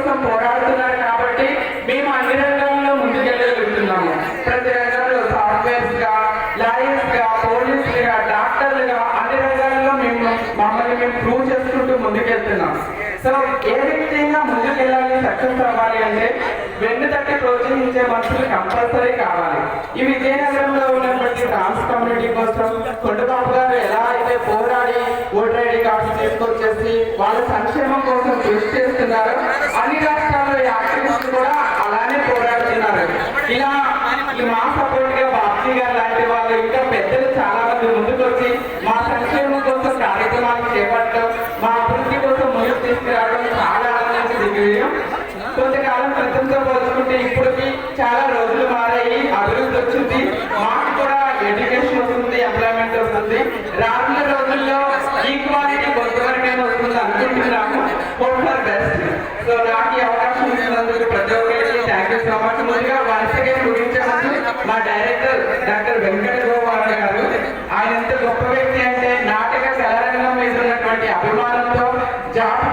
కోసం పోరాడుతున్నారు కాబట్టి మేము అన్ని రంగాల్లో ముందుకెళ్ళగలుగుతున్నాము ప్రతి రంగంలో సాఫ్ట్వేర్స్గా లాయర్స్గా పోలీసులుగా డాక్టర్లుగా అన్ని రంగాల్లో మేము మమ్మల్ని మేము ప్రూవ్ చేసుకుంటూ ముందుకెళ్తున్నాం. సో ఏ విధంగా ముందుకెళ్ళాలి సక్సెస్ అవ్వాలి అంటే వెన్ను తట్టి ప్రోత్సహించే మనుషులు కంపల్సరీ కావాలి. ఈ విజయనగరంలో ఉన్నటువంటి ట్రాన్స్ కమ్యూనిటీ కోసం కొండబాబు తీసుకొచ్చేసి వాళ్ళ సంక్షేమం కోసం కృషి చేస్తున్నారు. అన్ని రాష్ట్రాల్లో యాక్టివిస్ట్ కూడా అలానే పోరాడుతున్నారు. ఇలా ఈ మా సపోర్ట్గా బాబ్జీ గారు లాంటి వాళ్ళు ఇంకా పెద్దలు చాలా మంది ముందుకు వచ్చి మా సంక్షేమం కోసం కార్యక్రమాలు చేపట్టడం మా అభివృద్ధి కోసం ముందుకు తీసుకురావడం చాలా ఆనందించే విషయం కొంతకాలం క్రితంతో పోల్చుకుంటే ఇప్పటికి చాలా రోజులు మారాయి అభివృద్ధి వచ్చింది. మాకు కూడా ఎడ్యుకేషన్ వస్తుంది ఎంప్లాయ్మెంట్ వస్తుంది. రానున్న అనుకుంటున్నాము హోప్ ఫర్ బెస్ట్ సో నాకు ఈ అవకాశం ఇచ్చినందుకు ప్రతి ఒక్కరికి థ్యాంక్ యూ సో మచ్ ముందుగా వన్స్ అగైన్ ముగించే ముందు మా డైరెక్టర్ డాక్టర్ వెంకట గోపాల్ గారు ఆయన ఎంత గొప్ప వ్యక్తి అంటే నాటక కళారంగం మీద ఉన్నటువంటి అభిమానంతో జాబ్